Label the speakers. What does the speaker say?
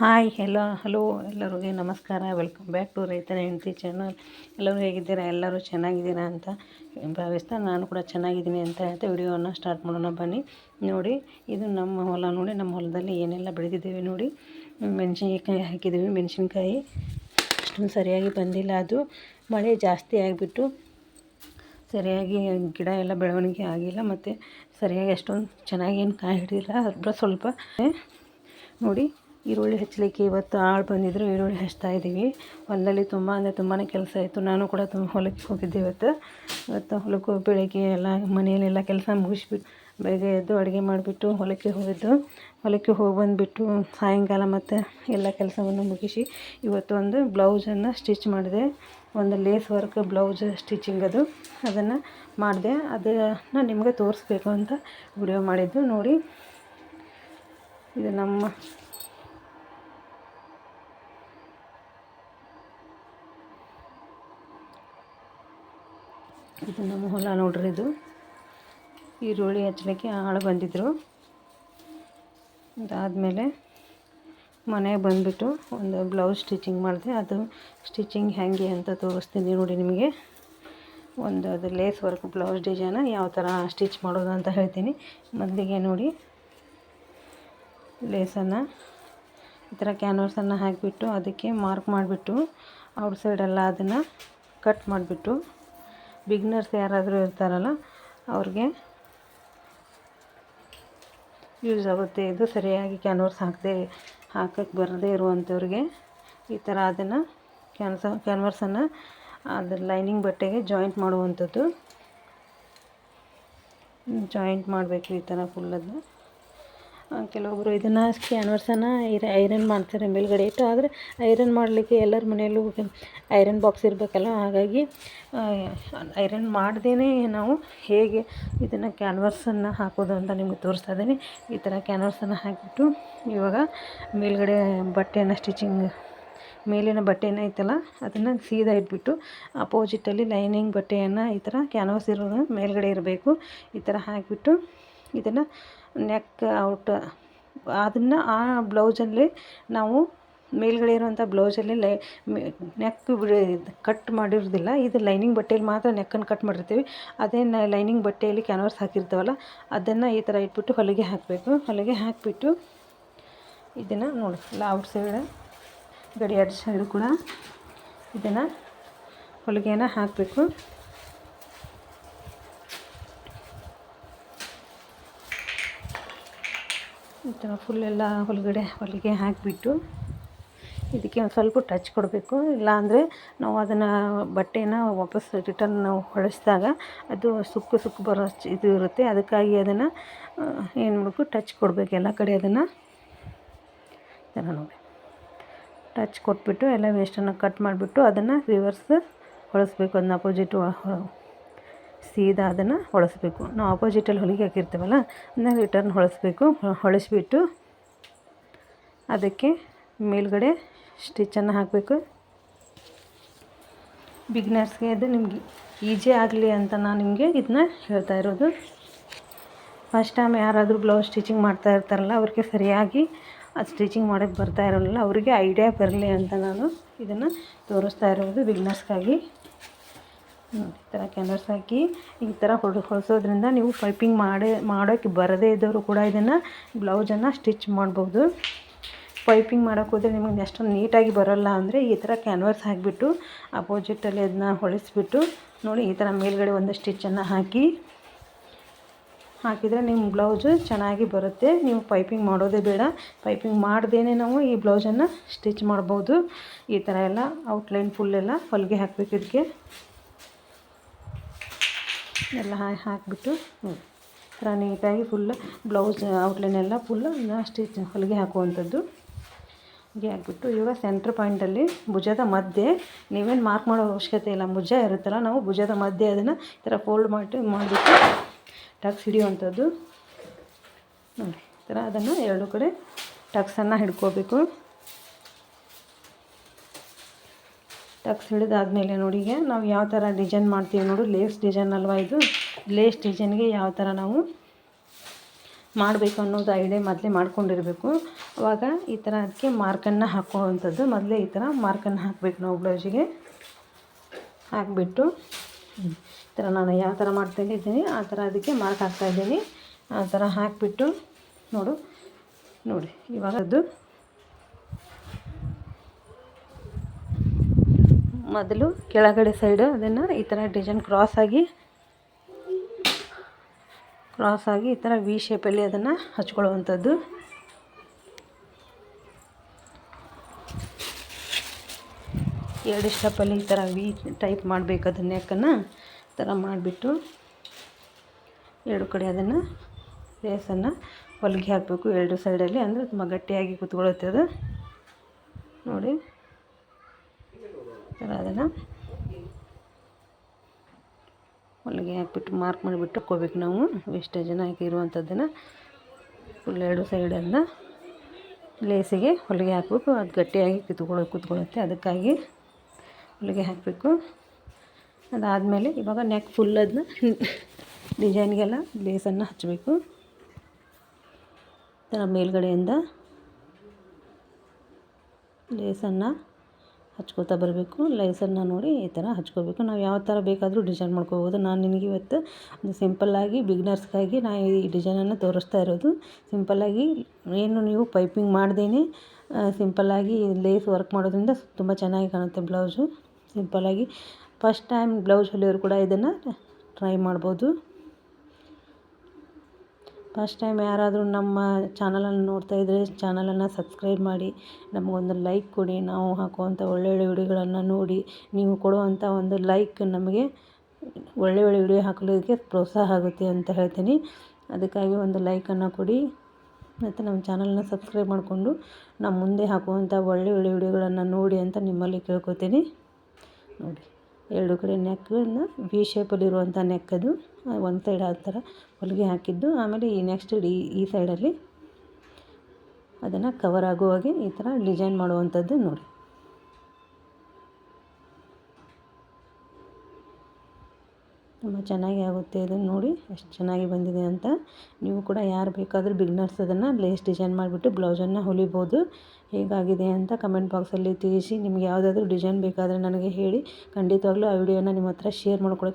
Speaker 1: Hi ಎಲ್ಲ hello, ಎಲ್ಲರಿಗೆ ನಮಸ್ಕಾರ. ವೆಲ್ಕಮ್ ಬ್ಯಾಕ್ ಟು ರೈತನ ಹೆಂಡತಿ ಚಾನಲ್ ಎಲ್ಲರೂ ಹೇಗಿದ್ದೀರಾ? ಎಲ್ಲರೂ ಚೆನ್ನಾಗಿದ್ದೀರಾ ಅಂತ ಭಾವಿಸ್ತಾ ನಾನು ಕೂಡ ಚೆನ್ನಾಗಿದ್ದೀನಿ ಅಂತ ಹೇಳ್ತಾ ವಿಡಿಯೋವನ್ನು ಸ್ಟಾರ್ಟ್ ಮಾಡೋಣ ಬನ್ನಿ. ನೋಡಿ, ಇದು ನಮ್ಮ ಹೊಲ. ನೋಡಿ, ನಮ್ಮ ಹೊಲದಲ್ಲಿ ಏನೆಲ್ಲ ಬೆಳೆದಿದ್ದೀವಿ ನೋಡಿ. ಮೆಣಸಿನಕಾಯಿ ಹಾಕಿದ್ದೀವಿ. ಮೆಣಸಿನ್ಕಾಯಿ ಅಷ್ಟೊಂದು ಸರಿಯಾಗಿ ಬಂದಿಲ್ಲ. ಅದು ಮಳೆ ಜಾಸ್ತಿ ಆಗಿಬಿಟ್ಟು ಸರಿಯಾಗಿ ಗಿಡ ಎಲ್ಲ ಬೆಳವಣಿಗೆ ಆಗಿಲ್ಲ. ಮತ್ತು ಸರಿಯಾಗಿ ಅಷ್ಟೊಂದು ಚೆನ್ನಾಗಿ ಏನು ಕಾಯಿ ಹಿಡಿದಿಲ್ಲ ಅದ್ರ ಸ್ವಲ್ಪ ನೋಡಿ ಈರುಳ್ಳಿ ಹಚ್ಚಲಿಕ್ಕೆ ಇವತ್ತು ಆಳು ಬಂದಿದ್ದರು ಈರುಳ್ಳಿ ಹಚ್ತಾ ಇದ್ದೀವಿ. ಹೊಲದಲ್ಲಿ ತುಂಬ ಅಂದರೆ ತುಂಬಾ ಕೆಲಸ ಇತ್ತು. ನಾನು ಕೂಡ ತುಂಬ ಹೊಲಕ್ಕೆ ಹೋಗಿದ್ದೆ ಇವತ್ತು. ಇವತ್ತು ಹೊಲಕ್ಕೆ ಬೆಳಗ್ಗೆ ಎಲ್ಲ ಮನೆಯಲ್ಲೆಲ್ಲ ಕೆಲಸ ಮುಗಿಸ್ಬಿಟ್ಟು ಬೆಳಗ್ಗೆ ಎದ್ದು ಅಡುಗೆ ಮಾಡಿಬಿಟ್ಟು ಹೊಲಕ್ಕೆ ಹೋಗಿದ್ದು. ಹೊಲಕ್ಕೆ ಹೋಗಿ ಬಂದುಬಿಟ್ಟು ಸಾಯಂಕಾಲ ಮತ್ತು ಎಲ್ಲ ಕೆಲಸವನ್ನು ಮುಗಿಸಿ ಇವತ್ತು ಒಂದು ಬ್ಲೌಸನ್ನು ಸ್ಟಿಚ್ ಮಾಡಿದೆ. ಒಂದು ಲೇಸ್ ವರ್ಕ್ ಬ್ಲೌಸ್ ಸ್ಟಿಚಿಂಗ್ ಅದು. ಅದನ್ನು ಮಾಡಿದೆ. ಅದನ್ನು ನಿಮಗೆ ತೋರಿಸ್ಬೇಕು ಅಂತ ವಿಡಿಯೋ ಮಾಡಿದ್ದು. ನೋಡಿ. ಇದು ನಮ್ಮ ಇದು ನಮ್ಮ ಹೊಲ ನೋಡ್ರಿ ಇದು. ಈರುಳ್ಳಿ ಹಚ್ಚಲಿಕ್ಕೆ ಆಳು ಬಂದಿದ್ದರು ಅದಾದಮೇಲೆ ಮನೆಗೆ ಬಂದುಬಿಟ್ಟು ಒಂದು ಬ್ಲೌಸ್ ಸ್ಟಿಚಿಂಗ್ ಮಾಡಿದೆ. ಅದು ಸ್ಟಿಚಿಂಗ್ ಹೇಗೆ ಅಂತ ತೋರಿಸ್ತೀನಿ ನೋಡಿ ನಿಮಗೆ. ಒಂದು ಅದು ಲೇಸ್ ವರ್ಕ್ ಬ್ಲೌಸ್ ಡಿಸೈನ ಯಾವ ಥರ ಸ್ಟಿಚ್ ಮಾಡೋದು ಅಂತ ಹೇಳ್ತೀನಿ. ಮೊದಲಿಗೆ ನೋಡಿ ಲೇಸನ್ನು ಈ ಥರ ಕ್ಯಾನ್ವರ್ಸನ್ನು ಹಾಕಿಬಿಟ್ಟು ಅದಕ್ಕೆ ಮಾರ್ಕ್ ಮಾಡಿಬಿಟ್ಟು ಔಟ್ಸೈಡೆಲ್ಲ ಅದನ್ನು ಕಟ್ ಮಾಡಿಬಿಟ್ಟು ಬಿಗ್ನರ್ಸ್ ಯಾರಾದರೂ ಇರ್ತಾರಲ್ಲ, ಅವ್ರಿಗೆ ಯೂಸ್ ಆಗುತ್ತೆ. ಇದು ಸರಿಯಾಗಿ ಕ್ಯಾನ್ವರ್ಸ್ ಹಾಕದೆ, ಹಾಕಕ್ಕೆ ಬರದೇ ಇರುವಂಥವ್ರಿಗೆ ಈ ಥರ ಅದನ್ನು ಕ್ಯಾನ್ಸ, ಕ್ಯಾನ್ವರ್ಸನ್ನು ಅದ್ರ ಲೈನಿಂಗ್ ಬಟ್ಟೆಗೆ ಜಾಯಿಂಟ್ ಮಾಡುವಂಥದ್ದು. ಜಾಯಿಂಟ್ ಮಾಡಬೇಕು ಈ ಥರ ಫುಲ್ ಅದನ್ನ ಕೆಲವೊಬ್ಬರು ಇದನ್ನು ಕ್ಯಾನ್ವರ್ಸನ್ನು ಐರನ್ ಮಾಡ್ತಾರೆ ಮೇಲುಗಡೆ ಇಟ್ಟು, ಆದರೆ ಐರನ್ ಮಾಡಲಿಕ್ಕೆ ಎಲ್ಲರ ಮನೆಯಲ್ಲೂ ಐರನ್ ಬಾಕ್ಸ್ ಇರಬೇಕಲ್ಲ, ಹಾಗಾಗಿ ಐರನ್ ಮಾಡ್ದೇ ನಾವು ಹೇಗೆ ಇದನ್ನು ಕ್ಯಾನ್ವರ್ಸನ್ನು ಹಾಕೋದು ಅಂತ ನಿಮಗೆ ತೋರಿಸ್ತಾ ಇದ್ದೀನಿ. ಈ ಥರ ಕ್ಯಾನ್ವರ್ಸನ್ನು ಹಾಕಿಬಿಟ್ಟು ಇವಾಗ ಮೇಲುಗಡೆ ಬಟ್ಟೆಯನ್ನು ಸ್ಟಿಚಿಂಗ್ ಮೇಲಿನ ಬಟ್ಟೆನ ಐತಲ್ಲ, ಅದನ್ನು ಸೀದಾ ಇಟ್ಬಿಟ್ಟು ಅಪೋಸಿಟಲ್ಲಿ ಲೈನಿಂಗ್ ಬಟ್ಟೆಯನ್ನು ಈ ಥರ ಕ್ಯಾನ್ವಸ್ ಇರೋದು ಮೇಲ್ಗಡೆ ಇರಬೇಕು. ಈ ಥರ ಹಾಕಿಬಿಟ್ಟು ಇದನ್ನು ನೆಕ್ ಔಟ್ ಅದನ್ನು ಆ ಬ್ಲೌಸಲ್ಲಿ ನಾವು ಮೇಲ್ಗಡೆ ಇರುವಂಥ ಬ್ಲೌಸಲ್ಲಿ ಲೈ ನೆಕ್ ಕಟ್ ಮಾಡಿರೋದಿಲ್ಲ. ಇದು ಲೈನಿಂಗ್ ಬಟ್ಟೆಯಲ್ಲಿ ಮಾತ್ರ ನೆಕ್ಕನ್ನು ಕಟ್ ಮಾಡಿರ್ತೀವಿ. ಅದೇ ಲೈನಿಂಗ್ ಬಟ್ಟೆಯಲ್ಲಿ ಕ್ಯಾನ್ವರ್ಸ್ ಹಾಕಿರ್ತೀವಲ್ಲ, ಅದನ್ನು ಈ ಥರ ಇಟ್ಬಿಟ್ಟು ಹೊಲಿಗೆ ಹಾಕಬೇಕು. ಹೊಲಿಗೆ ಹಾಕಿಬಿಟ್ಟು ಇದನ್ನು ನೋಡಿ ಔಟ್ ಸೈಡ್ ಗಡಿ ಎರಡು ಸೈಡು ಕೂಡ ಇದನ್ನು ಹೊಲಿಗೆನ ಹಾಕಬೇಕು. ಈ ಥರ ಫುಲ್ ಎಲ್ಲ ಹೊಲಗಡೆ, ಹೊಲಿಗೆ ಹಾಕಿಬಿಟ್ಟು ಇದಕ್ಕೆ ಒಂದು ಸ್ವಲ್ಪ ಟಚ್ ಕೊಡಬೇಕು. ಇಲ್ಲಾಂದರೆ ನಾವು ಅದನ್ನು ಬಟ್ಟೆನ ವಾಪಸ್ ರಿಟರ್ನ್ ನಾವು ಹೊಳಿಸಿದಾಗ ಅದು ಸುಕ್ಕು ಸುಕ್ಕು ಬರೋ ಇದು ಇರುತ್ತೆ. ಅದಕ್ಕಾಗಿ ಅದನ್ನು ಏನು ಮಾಡಬೇಕು ಟಚ್ ಕೊಡಬೇಕು ಎಲ್ಲ ಕಡೆ ಅದನ್ನು. ಥರ ನೋಡಿ. ಟಚ್ ಕೊಟ್ಬಿಟ್ಟು ಎಲ್ಲ ವೇಸ್ಟನ್ನು ಕಟ್ ಮಾಡಿಬಿಟ್ಟು ಅದನ್ನು ರಿವರ್ಸ್ ಹೊಳಿಸ್ಬೇಕು ಅದನ್ನ ಅಪೋಸಿಟ್ ಸೀದಾ ಅದನ್ನು ಹೊಳಿಸ್ಬೇಕು. ನಾವು ಆಪೋಸಿಟಲ್ಲಿ ಹೊಲಿಗೆ ಹಾಕಿರ್ತೀವಲ್ಲ, ಅದನ್ನ ರಿಟರ್ನ್ ಹೊಳಿಸ್ಬೇಕು. ಹೊಳಿಸ್ಬಿಟ್ಟು ಅದಕ್ಕೆ ಮೇಲ್ಗಡೆ ಸ್ಟಿಚ್ಚನ್ನು ಹಾಕಬೇಕು. ಬಿಗ್ನರ್ಸ್ಗೆ ಅದು ನಿಮಗೆ ಈಜಿ ಆಗಲಿ ಅಂತ ನಾನು ನಿಮಗೆ ಇದನ್ನ ಹೇಳ್ತಾ ಇರೋದು. ಫಸ್ಟ್ ಟೈಮ್ ಯಾರಾದರೂ ಬ್ಲೌಸ್ ಸ್ಟಿಚಿಂಗ್ ಮಾಡ್ತಾ ಇರ್ತಾರಲ್ಲ, ಅವ್ರಿಗೆ ಸರಿಯಾಗಿ ಅದು ಸ್ಟಿಚಿಂಗ್ ಮಾಡೋಕ್ಕೆ ಬರ್ತಾ ಇರೋಲ್ಲ, ಅವರಿಗೆ ಐಡಿಯಾ ಬರಲಿ ಅಂತ ನಾನು ಇದನ್ನು ತೋರಿಸ್ತಾ ಇರೋದು ಬಿಗ್ನರ್ಸ್ಗಾಗಿ ಈ ಥರ ಕ್ಯಾನ್ವರ್ಸ್ ಹಾಕಿ, ಈ ಥರ ಹೊಡ್ ಹೊಲಿಸೋದ್ರಿಂದ ನೀವು ಪೈಪಿಂಗ್ ಮಾಡೇ ಮಾಡೋಕ್ಕೆ ಬರದೇ ಇದ್ದವರು ಕೂಡ ಇದನ್ನು ಬ್ಲೌಸನ್ನು ಸ್ಟಿಚ್ ಮಾಡ್ಬೋದು. ಪೈಪಿಂಗ್ ಮಾಡೋಕ್ಕೆ ಹೋದರೆ ನಿಮಗೆ ಅಷ್ಟೊಂದು ನೀಟಾಗಿ ಬರೋಲ್ಲ ಅಂದರೆ ಈ ಥರ ಕ್ಯಾನ್ವರ್ಸ್ ಹಾಕಿಬಿಟ್ಟು ಅಪೋಸಿಟಲ್ಲಿ ಅದನ್ನ ಹೊಳಿಸ್ಬಿಟ್ಟು ನೋಡಿ, ಈ ಥರ ಮೇಲ್ಗಡೆ ಒಂದು ಸ್ಟಿಚ್ಚನ್ನು ಹಾಕಿ, ಹಾಕಿದರೆ ನಿಮ್ಮ ಬ್ಲೌಸು ಚೆನ್ನಾಗಿ ಬರುತ್ತೆ. ನೀವು ಪೈಪಿಂಗ್ ಮಾಡೋದೇ ಬೇಡ. ಪೈಪಿಂಗ್ ಮಾಡ್ದೇ ನಾವು ಈ ಬ್ಲೌಸನ್ನು ಸ್ಟಿಚ್ ಮಾಡ್ಬೋದು. ಈ ಥರ ಎಲ್ಲ ಔಟ್ಲೈನ್ ಫುಲ್ಲೆಲ್ಲ ಹೊಲಿಗೆ ಹಾಕಬೇಕು ಇದಕ್ಕೆ ಎಲ್ಲ ಹಾಕಿಬಿಟ್ಟು ಥರ ನೀಟಾಗಿ ಫುಲ್ ಬ್ಲೌಸ್ ಔಟ್ಲೈನ್ ಎಲ್ಲ ಫುಲ್ ಸ್ಟಿಚ್ ಹೊಲಿಗೆ ಹಾಕುವಂಥದ್ದು. ಹೀಗೆ ಹಾಕ್ಬಿಟ್ಟು, ಇವಾಗ ಸೆಂಟ್ರ್ ಪಾಯಿಂಟಲ್ಲಿ ಭುಜದ ಮಧ್ಯೆ, ನೀವೇನು ಮಾರ್ಕ್ ಮಾಡೋ ಅವಶ್ಯಕತೆ ಇಲ್ಲ, ಭುಜ ಇರುತ್ತಲ್ಲ, ನಾವು ಭುಜದ ಮಧ್ಯೆ ಅದನ್ನು ಈ ಥರ ಫೋಲ್ಡ್ ಮಾಡಿ, ಮಾಡಿಬಿಟ್ಟು ಟಕ್ಸ್ ಹಿಡಿಯುವಂಥದ್ದು. ನೋಡಿ, ಈ ಥರ ಅದನ್ನು ಎರಡು ಕಡೆ ಟಕ್ಸನ್ನು ಹಿಡ್ಕೋಬೇಕು. ಟಕ್ಸ್ ಹಿಡಿದಾದ್ಮೇಲೆ ನೋಡಿ ಈಗ ನಾವು ಯಾವ ಥರ ಡಿಸೈನ್ ಮಾಡ್ತೀವಿ ನೋಡು, ಲೇಸ್ ಡಿಸೈನ್ ಅಲ್ವಾ ಇದು? ಲೇಸ್ ಡಿಸೈನ್ಗೆ ಯಾವ ಥರ ನಾವು ಮಾಡಬೇಕು ಅನ್ನೋದು ಐಡಿಯಾ ಮೊದಲೇ ಮಾಡ್ಕೊಂಡಿರಬೇಕು. ಅವಾಗ ಈ ಥರ ಅದಕ್ಕೆ ಮಾರ್ಕನ್ನು ಹಾಕುವಂಥದ್ದು ಮೊದಲೇ ಈ ಥರ ಮಾರ್ಕನ್ನು ಹಾಕಬೇಕು ನಾವು ಬ್ಲೌಸಿಗೆ ಹಾಕಿಬಿಟ್ಟು ಈ ಥರ ನಾನು ಯಾವ ಥರ ಮಾಡ್ತಾಯಿದ್ದೀನಿ ಆ ಥರ ಅದಕ್ಕೆ ಮಾರ್ಕ್ ಹಾಕ್ತಾಯಿದ್ದೀನಿ ಆ ಥರ ಹಾಕಿಬಿಟ್ಟು, ನೋಡು, ನೋಡಿ, ಇವಾಗ ಅದು ಮೊದಲು ಕೆಳಗಡೆ ಸೈಡು ಅದನ್ನು ಈ ಥರ ಡಿಸೈನ್ ಕ್ರಾಸ್ ಆಗಿ ಕ್ರಾಸ್ ಆಗಿ ಈ ಥರ ವಿ ಶೇಪಲ್ಲಿ ಅದನ್ನು ಹಚ್ಕೊಳ್ಳುವಂಥದ್ದು. ಎರಡು ಸ್ಟೆಪ್ಪಲ್ಲಿ ಈ ಥರ ವಿ ಟೈಪ್ ಮಾಡಬೇಕು ಅದನ್ನ ಯಾಕನ್ನು ಈ ಥರ ಮಾಡಿಬಿಟ್ಟು ಎರಡು ಕಡೆ ಅದನ್ನು ಲೇಸನ್ನು ಹೊಲಿಗೆ ಹಾಕಬೇಕು. ಎರಡು ಸೈಡಲ್ಲಿ ಅಂದರೆ ತುಂಬ ಗಟ್ಟಿಯಾಗಿ ಕೂತ್ಕೊಳ್ಳುತ್ತೆ ಅದು. ನೋಡಿ. ಥರ ಅದನ್ನು ಹೊಲಿಗೆ ಹಾಕ್ಬಿಟ್ಟು ಮಾರ್ಕ್ ಮಾಡಿಬಿಟ್ಟು ಹಾಕ್ಕೋಬೇಕು ನಾವು. ವೇಸ್ಟೇಜನ್ನು ಹಾಕಿರುವಂಥದ್ದನ್ನು ಫುಲ್ ಎರಡು ಸೈಡನ್ನು ಲೇಸಿಗೆ ಹೊಲಿಗೆ ಹಾಕಬೇಕು ಅದು ಗಟ್ಟಿಯಾಗಿ ಕಿತ್ಕೊಳ್ಳೋ, ಕೂತ್ಕೊಳ್ಳುತ್ತೆ. ಅದಕ್ಕಾಗಿ ಹೊಲಿಗೆ ಹಾಕಬೇಕು. ಅದಾದಮೇಲೆ ಇವಾಗ ನೆಕ್ ಫುಲ್ ಅದನ್ನ ಡಿಸೈನ್ಗೆಲ್ಲ ಲೇಸನ್ನು ಹಚ್ಚಬೇಕು ಥರ ಮೇಲ್ಗಡೆಯಿಂದ ಲೇಸನ್ನು ಹಚ್ಕೋತಾ ಬರಬೇಕು. ಲೈಸನ್ನ ನೋಡಿ ಈ ಥರ ಹಚ್ಕೋಬೇಕು ನಾವು ಯಾವ ಥರ ಬೇಕಾದರೂ ಡಿಸೈನ್ ಮಾಡ್ಕೋಬೋದು ನಾನು ನಿನಗೆ ಇವತ್ತು ಒಂದು ಸಿಂಪಲ್ಲಾಗಿ ಬಿಗ್ನರ್ಸ್ಗಾಗಿ ನಾನು ಈ ಡಿಸೈನನ್ನು ತೋರಿಸ್ತಾ ಇರೋದು. ಸಿಂಪಲ್ಲಾಗಿ ಏನು ನೀವು ಪೈಪಿಂಗ್ ಮಾಡ್ದೇ ಸಿಂಪಲ್ಲಾಗಿ ಲೇಸ್ ವರ್ಕ್ ಮಾಡೋದ್ರಿಂದ ತುಂಬ ಚೆನ್ನಾಗಿ ಕಾಣುತ್ತೆ ಬ್ಲೌಸು. ಸಿಂಪಲ್ಲಾಗಿ ಫಸ್ಟ್ ಟೈಮ್ ಬ್ಲೌಸ್ ಹೊಲಿಯೋರು ಕೂಡ ಇದನ್ನು ಟ್ರೈ ಮಾಡ್ಬೋದು. ಫಸ್ಟ್ ಟೈಮ್ ಯಾರಾದರೂ ನಮ್ಮ ಚಾನಲನ್ನು ನೋಡ್ತಾ ಇದ್ದರೆ ಚಾನಲನ್ನು ಸಬ್ಸ್ಕ್ರೈಬ್ ಮಾಡಿ, ನಮಗೊಂದು ಲೈಕ್ ಕೊಡಿ, ನಾವು ಹಾಕುವಂಥ ಒಳ್ಳೊಳ್ಳೆ ವಿಡಿಯೋಗಳನ್ನು ನೋಡಿ, ನೀವು ಕೊಡುವಂಥ ಒಂದು ಲೈಕ್ ನಮಗೆ ಒಳ್ಳೆ ಒಳ್ಳೆ ವಿಡಿಯೋ ಹಾಕಲಿಕ್ಕೆ ಪ್ರೋತ್ಸಾಹ ಆಗುತ್ತೆ ಅಂತ ಹೇಳ್ತೀನಿ. ಅದಕ್ಕಾಗಿ ಒಂದು ಲೈಕನ್ನು ಕೊಡಿ. ಮತ್ತು ನಮ್ಮ ಚಾನಲ್ನ ಸಬ್ಸ್ಕ್ರೈಬ್ ಮಾಡಿಕೊಂಡು ನಾವು ಮುಂದೆ ಹಾಕುವಂಥ ಒಳ್ಳೆ ಒಳ್ಳೆ ವಿಡಿಯೋಗಳನ್ನು ನೋಡಿ ಅಂತ ನಿಮ್ಮಲ್ಲಿ ಕೇಳ್ಕೊತೀನಿ. ನೋಡಿ, ಎರಡು ಕಡೆ ನೆಕ್ಕನ್ನು ವಿ ಶೇಪಲ್ಲಿರುವಂಥ ನೆಕ್ ಅದು. ಒಂದು ಸೈಡ್ ಆ ಥರ ಹೊಲಿಗೆ ಹಾಕಿದ್ದು. ಆಮೇಲೆ ಈ ನೆಕ್ಸ್ಟ್ ಈ ಈ ಸೈಡಲ್ಲಿ ಅದನ್ನು ಕವರ್ ಆಗೋ ಹಾಗೆ ಈ ಥರ ಡಿಸೈನ್ ಮಾಡುವಂಥದ್ದು ನೋಡಿ. ತುಂಬ ಚೆನ್ನಾಗಿ ಆಗುತ್ತೆ ಇದನ್ನು ನೋಡಿ. ಎಷ್ಟು ಚೆನ್ನಾಗಿ ಬಂದಿದೆ ಅಂತ. ನೀವು ಕೂಡ ಯಾರು ಬೇಕಾದರೂ ಬಿಗ್ನರ್ಸ್ ಅದನ್ನು ಲೇಸ್ ಡಿಸೈನ್ ಮಾಡಿಬಿಟ್ಟು ಬ್ಲೌಸನ್ನು ಹೊಲಿಬೋದು. ಹೇಗಾಗಿದೆ ಅಂತ ಕಮೆಂಟ್ ಬಾಕ್ಸಲ್ಲಿ ತಿಳಿಸಿ. ನಿಮ್ಗೆ ಯಾವುದಾದ್ರೂ ಡಿಸೈನ್ ಬೇಕಾದರೆ ನನಗೆ ಹೇಳಿ. ಖಂಡಿತವಾಗ್ಲೂ ಆ ವಿಡಿಯೋನ ನಿಮ್ಮ ಹತ್ರ ಶೇರ್ ಮಾಡ್ಕೊಳಕ್ಕೆ